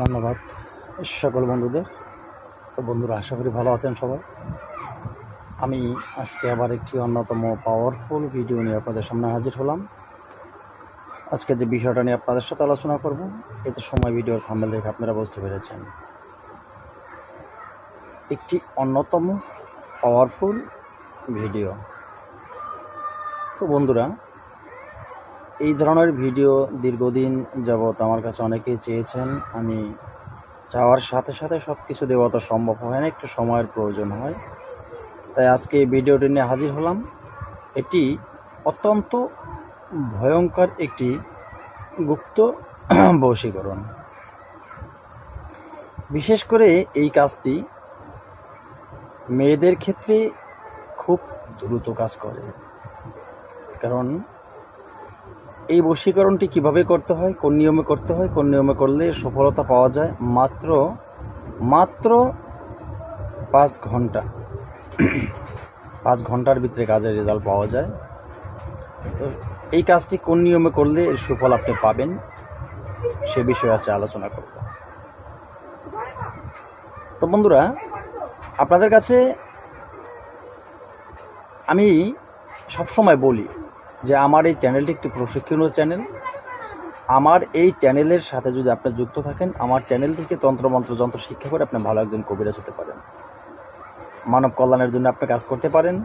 ধন্যবাদ সকল বন্ধুদের। তো বন্ধুরা, আশা করি ভালো আছেন সবাই। আমি আজকে আবার একটি অন্যতম পাওয়ারফুল ভিডিও নিয়ে আপনাদের সামনে হাজির হলাম। আজকে যে বিষয়টা নিয়ে আপনাদের সাথে আলোচনা করব, এতে সময় ভিডিওর থাম্বেল দেখে আপনারা বুঝতে পেরেছেন। একটি অন্যতম পাওয়ারফুল ভিডিও তো বন্ধুরা এই ধরনের ভিডিও দীর্ঘদিন যাবৎ আমার কাছে অনেকেই চেয়েছেন। আমি চাওয়ার সাথে সাথে সব কিছু দেওয়া তো সম্ভব হয় না, একটু সময়ের প্রয়োজন হয়। তাই আজকে এই ভিডিওটি নিয়ে হাজির হলাম। এটি অত্যন্ত ভয়ঙ্কর একটি গুপ্ত বশীকরণ। বিশেষ করে এই কাজটি মেয়েদের ক্ষেত্রে খুব দ্রুত কাজ করে। কারণ এই বশীকরণটি কীভাবে করতে হয়, কোন নিয়মে করতে হয়, কোন নিয়মে করলে সফলতা পাওয়া যায়, মাত্র মাত্র পাঁচ ঘণ্টা, পাঁচ ঘণ্টার ভিতরে কাজের রেজাল্ট পাওয়া যায়। তো এই কাজটি কোন নিয়মে করলে এর সুফল আপনি পাবেন, সে বিষয়ে আছে আলোচনা করব। তো বন্ধুরা, আপনাদের কাছে আমি সবসময় বলি যে আমার এই চ্যানেলটি একটি প্রশিক্ষণীয় চ্যানেল। আমার এই চ্যানেলের সাথে যদি আপনি যুক্ত থাকেন, আমার চ্যানেল থেকে তন্ত্রমন্ত্র যন্ত্র, শিক্ষা করে আপনি ভালো একজন কবিরাজ হতে পারেন। মানব কল্যাণের জন্য আপনি কাজ করতে পারেন।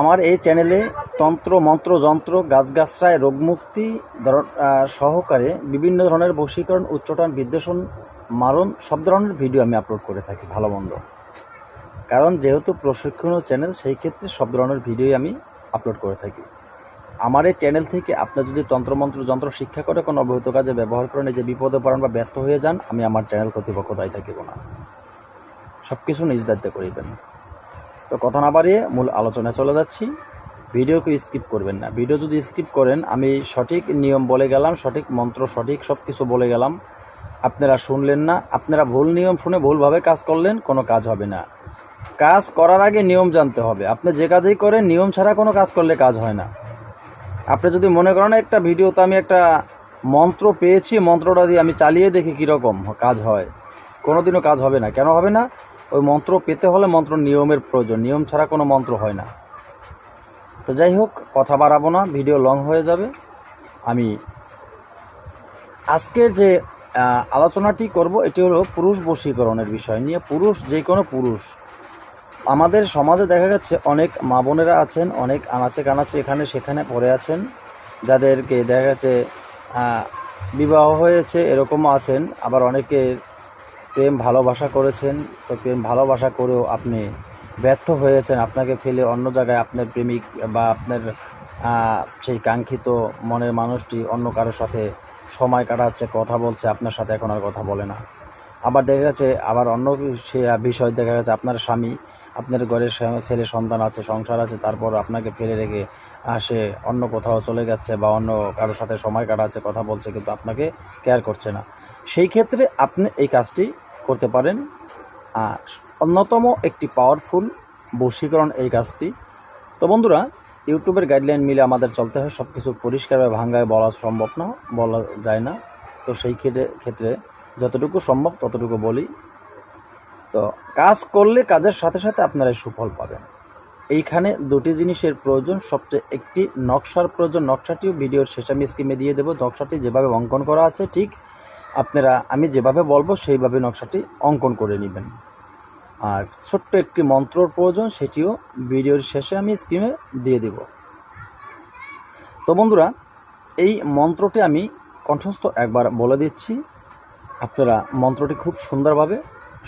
আমার এই চ্যানেলে তন্ত্র, মন্ত্র, যন্ত্র গাছগাছরায় রোগমুক্তি সহকারে বিভিন্ন ধরনের বশীকরণ, উচ্চটন, বিদ্বেষণ, মারণ, সব ধরনের ভিডিও আমি আপলোড করে থাকি, ভালো মন্দ। কারণ যেহেতু প্রশিক্ষণীয় চ্যানেল সেই ক্ষেত্রে সব ধরনের ভিডিওই আমি আপলোড করে থাকি। আমার এই চ্যানেল থেকে আপনি যদি তন্ত্রমন্ত্র যন্ত্র, শিক্ষা করে কোনো অবহিত কাজে ব্যবহার করেন যে বিপদে পড়েন বা ব্যর্থ হয়ে যান, আমি আমার চ্যানেল কর্তৃপক্ষ দায়ী থাকিব না। সব কিছু নিজ দায়িত্বে করিবেন তো কথা না বাড়িয়ে মূল আলোচনায় চলে যাচ্ছি। ভিডিওকে স্কিপ করবেন না। ভিডিও যদি স্কিপ করেন, আমি সঠিক নিয়ম বলে গেলাম, সঠিক মন্ত্র, সঠিক সব কিছু বলে গেলাম। আপনারা শুনলেন না। আপনারা ভুল নিয়ম শুনে ভুলভাবে কাজ করলেন, কোনো কাজ হবে না। কাজ করার আগে নিয়ম জানতে হবে। আপনি যে কাজেই করেন, নিয়ম ছাড়া কোনো কাজ করলে কাজ হয় না। আপনি যদি মনে করেন, একটা ভিডিওতে আমি একটা মন্ত্র পেয়েছি, মন্ত্রটা দিয়ে আমি চালিয়ে দেখি কীরকম কাজ হয়। কোনোদিনও কাজ হবে না। কেন হবে না? ওই মন্ত্র পেতে হলে মন্ত্র নিয়মের প্রয়োজন। নিয়ম ছাড়া কোনো মন্ত্র হয় না। তো যাই হোক, কথা বাড়াবো না। ভিডিও লং হয়ে যাবে। আমি আজকে যে আলোচনাটি করব, এটি হলো পুরুষ বশীকরণের বিষয় নিয়ে। পুরুষ যে কোনো পুরুষ আমাদের সমাজে দেখা যাচ্ছে অনেক মা বোনেরা আছেন, অনেক আনাচে কানাচে এখানে সেখানে পড়ে আছেন, যাদেরকে দেখা যাচ্ছে বিবাহ হয়েছে এরকমও আছেন, আবার অনেকে প্রেম ভালোবাসা করেছেন, তো প্রেম ভালোবাসা করেও আপনি ব্যর্থ হয়েছেন, আপনাকে ফেলে অন্য জায়গায় আপনার প্রেমিক বা আপনার সেই কাঙ্ক্ষিত মনের মানুষটি অন্য কারোর সাথে সময় কাটাচ্ছে, কথা বলছে, আপনার সাথে এখন আর কথা বলে না। আবার দেখা গেছে, আবার অন্য সে বিষয় দেখা গেছে, আপনার স্বামী আপনার ঘরের ছেলে সন্তান আছে সংসার আছে তারপর আপনাকে ফেলে রেখে আহ, সে অন্য কোথাও চলে গেছে বা অন্য কারোর সাথে সময় কাটাচ্ছে কথা বলছে কিন্তু আপনাকে কেয়ার করছে না। সেই ক্ষেত্রে আপনি এই কাজটি করতে পারেন। আর অন্যতম একটি পাওয়ারফুল বশীকরণ এই কাজটি। তো বন্ধুরা ইউটিউবের গাইডলাইন মিলে আমাদের চলতে হয় সব কিছু পরিষ্কারভাবে ভাঙ্গায় বলা সম্ভব না বলা যায় না। তো সেই ক্ষেত্রে ক্ষেত্রে যতটুকু সম্ভব ততটুকু বলি। তো কাজ করলে কাজের সাথে সাথে আপনারা সুফল পাবেন। এইখানে দুটি জিনিসের প্রয়োজন। সবচেয়ে একটি নকশার প্রয়োজন। নকশাটিও ভিডিওর শেষে আমি স্কিমে দিয়ে দেবো। নকশাটি যেভাবে অঙ্কন করা আছে, ঠিক আপনারা আমি যেভাবে বলব, সেইভাবে নকশাটি অঙ্কন করে নেবেন। আর ছোট্ট একটি মন্ত্রর প্রয়োজন, সেটিও ভিডিওর শেষে আমি স্ক্রিনে দিয়ে দেব। তো বন্ধুরা, এই মন্ত্রটি আমি কণ্ঠস্থ একবার বলে দিচ্ছি। আপনারা মন্ত্রটি খুব সুন্দরভাবে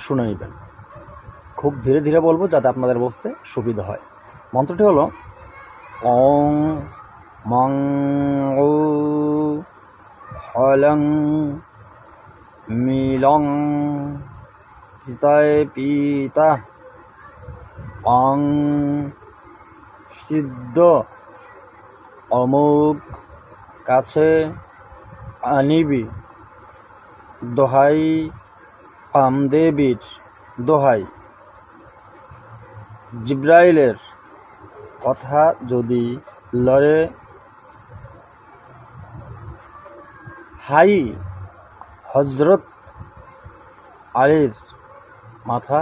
শুনে নেবেন। খুব ধীরে ধীরে বলব যাতে আপনাদের বুঝতে সুবিধা হয়। মন্ত্রটি হলো অং মং হলং মিলং পিতায় পিতা অং সিদ্ধ অমুক কাছে আনিবি দোহাই পামদেবীর দোহাই। জিব্রাইলের কথা যদি লড়ে, হাই হজরত আলীর মাথা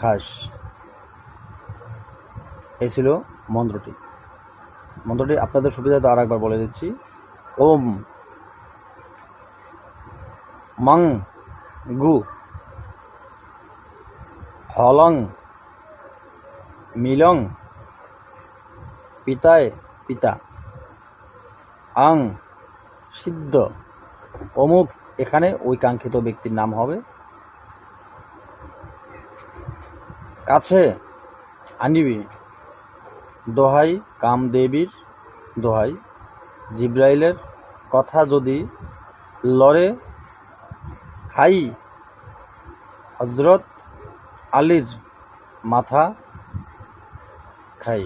খাস। এই ছিল মন্ত্রটি। মন্ত্রটি আপনাদের সুবিধাতে আর একবার বলে দিচ্ছি। ওম মং গু, হলং, মিলং, পিতায় পিতা, আং, সিদ্ধ, অমুক, এখানে ওই কাঙ্ক্ষিত ব্যক্তির নাম হবে। কাছে, আনিবি, দোহাই, কামদেবীর দোহাই। জিব্রাইলের কথা যদি লড়ে হাই হজরত আলীর মাথা খাই।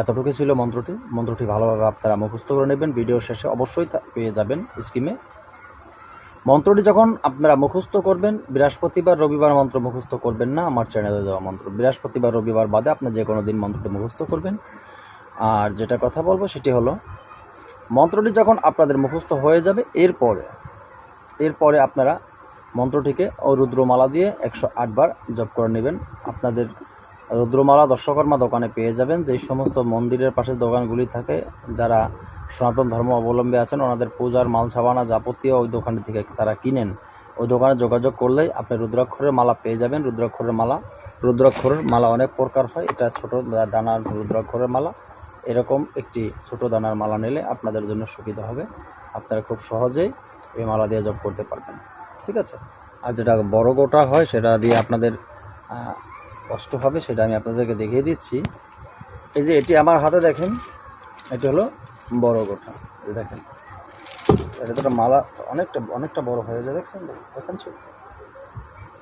এতটুকু ছিল মন্ত্রটি। মন্ত্রটি ভালোভাবে আপনারা মুখস্থ করে নেবেন। ভিডিও শেষে অবশ্যই পেয়ে যাবেন স্কিমে। মন্ত্রটি যখন আপনারা মুখস্থ করবেন, বৃহস্পতিবার, রবিবার মন্ত্র মুখস্থ করবেন না। আমার চ্যানেলে দেওয়া মন্ত্র। বৃহস্পতিবার, রবিবার বাদে আপনি যে কোনো দিন মন্ত্রটি মুখস্থ করবেন। আর যেটা কথা বলব সেটি হলো, মন্ত্রটি যখন আপনাদের মুখস্থ হয়ে যাবে, এরপরে এরপরে আপনারা মন্ত্রটিকে ও রুদ্রমালা দিয়ে একশো আটবার জপ করে নেবেন। আপনাদের রুদ্রমালা দর্শকর্মা দোকানে পেয়ে যাবেন। যেই সমস্ত মন্দিরের পাশে দোকানগুলি থাকে, যারা সনাতন ধর্ম অবলম্বী আছেন, ওনাদের পূজার মাল, সাবানা যাবতীয় ওই দোকান থেকে তারা কিনেন। ওই দোকানে যোগাযোগ করলেই আপনি রুদ্রাক্ষরের মালা পেয়ে যাবেন। রুদ্রাক্ষরের মালা রুদ্রাক্ষরের মালা অনেক প্রকার হয়। এটা ছোট দানার রুদ্রাক্ষরের মালা। এরকম একটি ছোট দানার মালা নিলে আপনাদের জন্য সুবিধা হবে। আপনারা খুব সহজেই এই মালা দিয়ে জব করতে পারবেন। ঠিক আছে? আর যেটা বড় গোটা হয়, সেটা দিয়ে আপনাদের কষ্ট হবে, সেটা আমি আপনাদেরকে দেখিয়ে দিচ্ছি। এই যে এটি আমার হাতে দেখেন, এটি হলো বড় গোটা। দেখেন এটা তো মালা অনেকটা অনেকটা বড় হয়ে যায়, দেখছেন? দেখেন?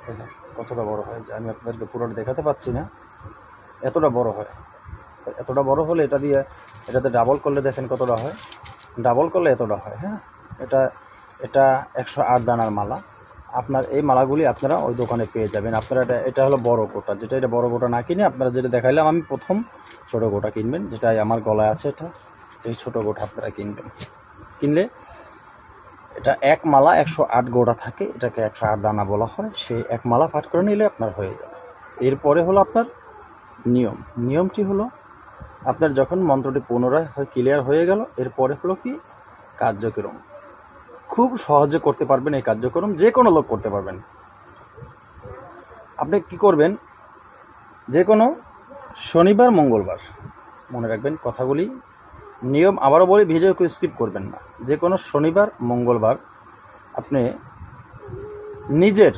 দেখেন, কতটা বড় হয়ে যায়। আমি আপনাদেরকে পুরোটা দেখাতে পাচ্ছি না। এতটা বড় হয়। এতটা বড় হলে এটা দিয়ে, এটাতে ডাবল করলে দেখেন কতটা হয়? ডাবল করলে এতটা হয় হ্যাঁ? এটা এটা একশো আট দানার মালা। আপনার এই মালাগুলি আপনারা ওই দোকানে পেয়ে যাবেন। আপনারা এটা এটা হলো বড় গোটা। যেটা এটা বড় গোটা না কিনে আপনারা যেটা দেখাইলাম, আমি প্রথম ছোট গোটা কিনবেন। যেটা আমার গলায় আছে এটা, এই ছোট গোটা আপনারা কিনবেন। কিনলে এটা এক মালা একশো আট গোটা থাকে। এটাকে একশো আট দানা বলা হয়। সেই এক মালা পাঠ করে নিলে আপনার হয়ে যাবে। এরপরে হলো আপনার নিয়ম। নিয়মটি হলো আপনার যখন মন্ত্রটি পুনরায় ক্লিয়ার হয়ে গেল, এরপরে হলো কি? কার্যক্রম। খুব সহজে করতে পারবেন এই কার্যক্রম, যে কোনো লোক করতে পারবেন। আপনি কি করবেন? যে কোনো শনিবার, মঙ্গলবার, মনে রাখবেন কথাগুলি। নিয়ম আবারও বলি, ভিডিও কেউ স্কিপ করবেন না। যে কোনো শনিবার, মঙ্গলবার, আপনি নিজের,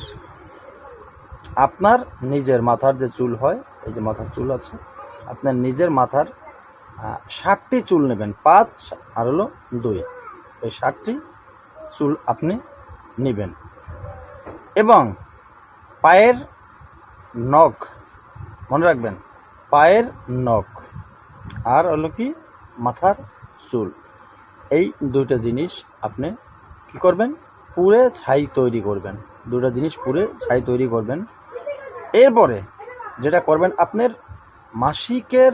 আপনার নিজের মাথার যে চুল হয়, এই যে মাথার চুল আছে, আপনার নিজের মাথার ষাটটি চুল নেবেন, পাঁচ আর হলো দুই। এই ষাটটি চুল আপনি নেবেন। এবং পায়ের নখ, মনে রাখবেন, পায়ের নখ। আর হলো কি, মাথার চুল। এই দুইটা জিনিস আপনি কি করবেন? পুরে ছাই তৈরি করবেন। দুটো জিনিস পুরে ছাই তৈরি করবেন। এরপরে যেটা করবেন, আপনার মাসিকের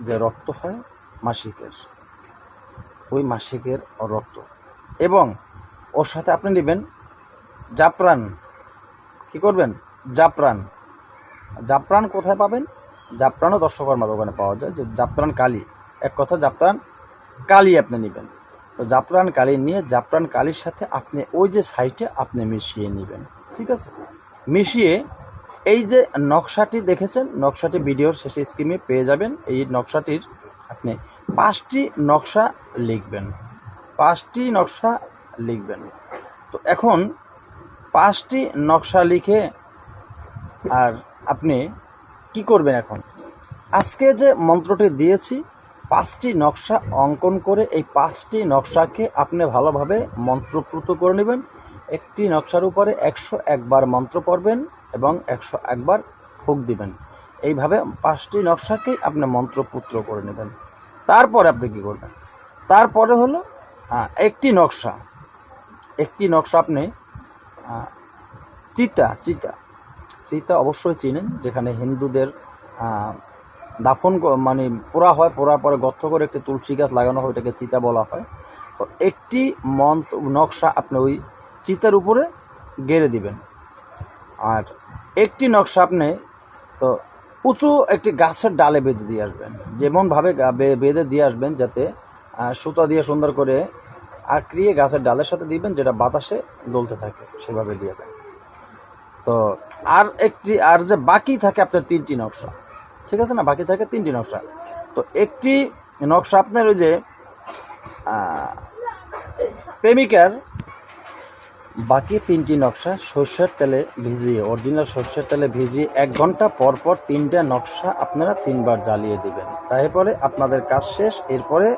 যে রক্ত হয়, মাসিকের, ওই মাসিকের রক্ত। এবং ওর সাথে আপনি নেবেন জাফরান। কি করবেন? জাফরান। জাফরান কোথায় পাবেন? জাফরানও দর্শকর্মা দোকানে পাওয়া যায়। যে জাফরান কালি। এক কথা, জাফরান কালি আপনি নেবেন। তো জাফরান কালি নিয়ে জাফরান কালির সাথে আপনি ওই যে সাইটে আপনি মিশিয়ে নেবেন। ঠিক আছে? মিশিয়ে এই যে নকশাটি দেখেছেন, নকশাটি ভিডিওর শেষে স্ক্রিমে পেয়ে যাবেন। এই নকশাটির আপনি পাঁচটি নকশা লিখবেন। পাঁচটি নকশা লিখবেন। তো এখন পাঁচটি নকশা লিখে আর আপনি কি করবেন এখন? আজকে যে মন্ত্রটি দিয়েছি পাঁচটি নকশা অঙ্কন করে এই পাঁচটি নকশাকে আপনি ভালোভাবে মন্ত্রপ্রুত করে নেবেন। একটি নকশার উপরে একশো একবার মন্ত্র পড়বেন এবং একশো একবার ফুক দিবেন। এইভাবে পাঁচটি নকশাকেই আপনি মন্ত্রপুত্র করে নেবেন। তারপরে আপনি কী করবেন? তারপরে হলো আহ, একটি নকশা। একটি নকশা আপনি চিতা চিতা চিতা অবশ্যই চিনেন, যেখানে হিন্দুদের দাফন মানে পোড়া হয়, পোড়ার পরে গর্ত করে একটি তুলসী গাছ লাগানো হয় ওটাকে চিতা বলা হয়। তো একটি মন্ত্র, নকশা আপনি ওই চিতার উপরে গেড়ে দিবেন। আর একটি নকশা আপনি, তো উঁচু একটি গাছের ডালে বেঁধে দিয়ে আসবেন। যেমনভাবে বেঁধে দিয়ে আসবেন, যাতে সুতা দিয়ে সুন্দর করে আঁকড়িয়ে গাছের ডালের সাথে দিবেন, যেটা বাতাসে দলতে থাকে, সেভাবে দিয়েবেন তো আর একটি, আর যে বাকি থাকে আপনার তিনটি নকশা, ঠিক আছে না? বাকি থাকে তিনটি নকশা। তো একটি নকশা আপনার ওই যে প্রেমিকার, বাকি তিনটি নকশা সর্ষের তেলে ভিজিয়ে, অরিজিনাল সর্ষের তেলে ভিজিয়ে এক ঘণ্টা পর পর তিনটা নকশা আপনারা তিনবার জ্বালিয়ে দিবেন। তারপরে আপনাদের কাজ শেষ, এরপরে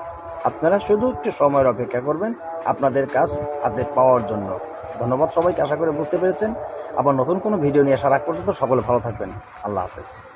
আপনারা শুধু একটু সময়ের অপেক্ষা করবেন আপনাদের কাজ হাতে পাওয়ার জন্য। ধন্যবাদ সবাইকে, আশা করে বুঝতে পেরেছেন। আবার নতুন কোনো ভিডিও নিয়ে আসার আগ পর্যন্ত সকলে ভালো থাকবেন। আল্লাহ হাফেজ।